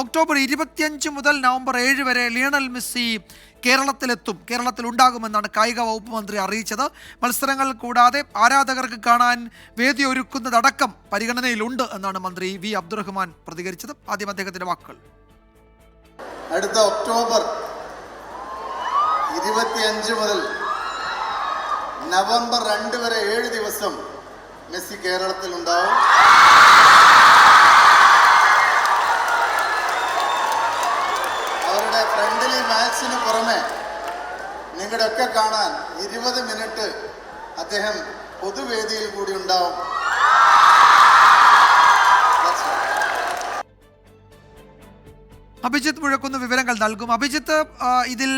October ഇരുപത്തിയഞ്ച് മുതൽ November ഏഴ് വരെ ലിയണൽ മെസ്സി കേരളത്തിലെത്തും. കേരളത്തിൽ ഉണ്ടാകുമെന്നാണ് കായിക വകുപ്പ് മന്ത്രി അറിയിച്ചത്. മത്സരങ്ങൾ കൂടാതെ ആരാധകർക്ക് കാണാൻ വേദി ഒരുക്കുന്നതടക്കം പരിഗണനയിലുണ്ട് എന്നാണ് മന്ത്രി വി. അബ്ദുറഹ്മാൻ പ്രതികരിച്ചത്. ആദ്യം അദ്ദേഹത്തിന്റെ വാക്കുകൾ. അടുത്ത ഒക്ടോബർ ഇരുപത്തിയഞ്ച് മുതൽ നവംബർ രണ്ട് വരെ ഏഴ് ദിവസം മെസ്സി കേരളത്തിൽ ഉണ്ടാവും ഫ്രണ്ട്ലി മാച്ചിന് പുറമെ നിങ്ങളുടെയൊക്കെ കാണാൻ ഇരുപത് മിനിറ്റ് അദ്ദേഹം പൊതുവേദിയിൽ കൂടി ഉണ്ടാവും. അഭിജിത്ത് മുഴക്കുന്ന വിവരങ്ങൾ നൽകും. അഭിജിത്ത് ഇതിൽ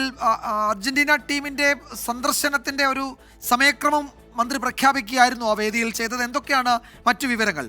അർജന്റീന ടീമിന്റെ സന്ദർശനത്തിന്റെ ഒരു സമയക്രമം മന്ത്രി പ്രഖ്യാപിക്കുകയായിരുന്നു ആ വേദിയിൽ ചെയ്തത്. എന്തൊക്കെയാണ് മറ്റു വിവരങ്ങൾ?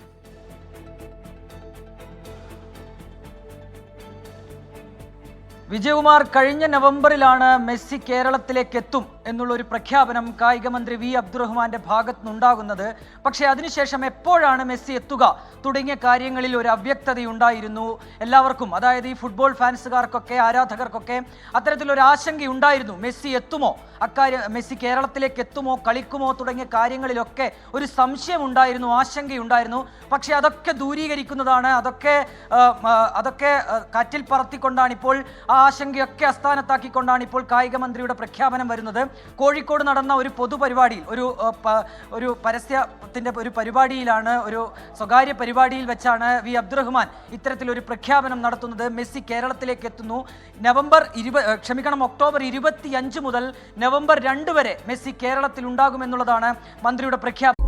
വിജയകുമാർ കഴിഞ്ഞ നവംബറിലാണ് മെസ്സി കേരളത്തിലേക്ക് എത്തും. എന്നുള്ള ഒരു പ്രഖ്യാപനം കായിക മന്ത്രി വി അബ്ദുറഹ്മാന്റെ ഭാഗത്തുനിന്നുണ്ടാകുന്നത്. പക്ഷേ അതിനുശേഷം എപ്പോഴാണ് മെസ്സി എത്തുക? തുടങ്ങിയ കാര്യങ്ങളിൽ ഒരു അവ്യക്തതയുണ്ടായിരുന്നു എല്ലാവർക്കും. അതായത് ഈ ഫുട്ബോൾ ഫാൻസുകാർക്കൊക്കെ ആരാധകർക്കൊക്കെ അത്തരത്തിലൊരു ആശങ്കയുണ്ടായിരുന്നു. മെസ്സി എത്തുമോ? അക്കാര്യം മെസ്സി കേരളത്തിലേക്ക് എത്തുമോ? കളിക്കുമോ? തുടങ്ങിയ കാര്യങ്ങളിലൊക്കെ ഒരു സംശയമുണ്ടായിരുന്നു ആശങ്കയുണ്ടായിരുന്നു. പക്ഷേ അതൊക്കെ ദൂരീകരിക്കുന്നതാണ്. അതൊക്കെ അതൊക്കെ കാറ്റിൽ പറത്തിക്കൊണ്ടാണ് ഇപ്പോൾ ആ ആശങ്കയൊക്കെ അസ്ഥാനത്താക്കിക്കൊണ്ടാണ് ഇപ്പോൾ കായിക മന്ത്രിയുടെ പ്രഖ്യാപനം വരുന്നത്. കോഴിക്കോട് നടന്ന ഒരു പൊതുപരിപാടിയിൽ ഒരു ഒരു പരസ്യത്തിന്റെ ഒരു പരിപാടിയിലാണ് ഒരു സ്വകാര്യ പരിപാടിയിൽ വെച്ചാണ് വി അബ്ദുറഹ്മാൻ ഇത്തരത്തിലൊരു പ്രഖ്യാപനം നടത്തുന്നത്. മെസ്സി കേരളത്തിലേക്ക് എത്തുന്നു. നവംബർ ഇരുപ ഏ, ക്ഷമിക്കണം ഒക്ടോബർ ഇരുപത്തി അഞ്ച് മുതൽ നവംബർ രണ്ട് വരെ മെസ്സി കേരളത്തിൽ ഉണ്ടാകുമെന്നുള്ളതാണ് മന്ത്രിയുടെ പ്രഖ്യാപനം.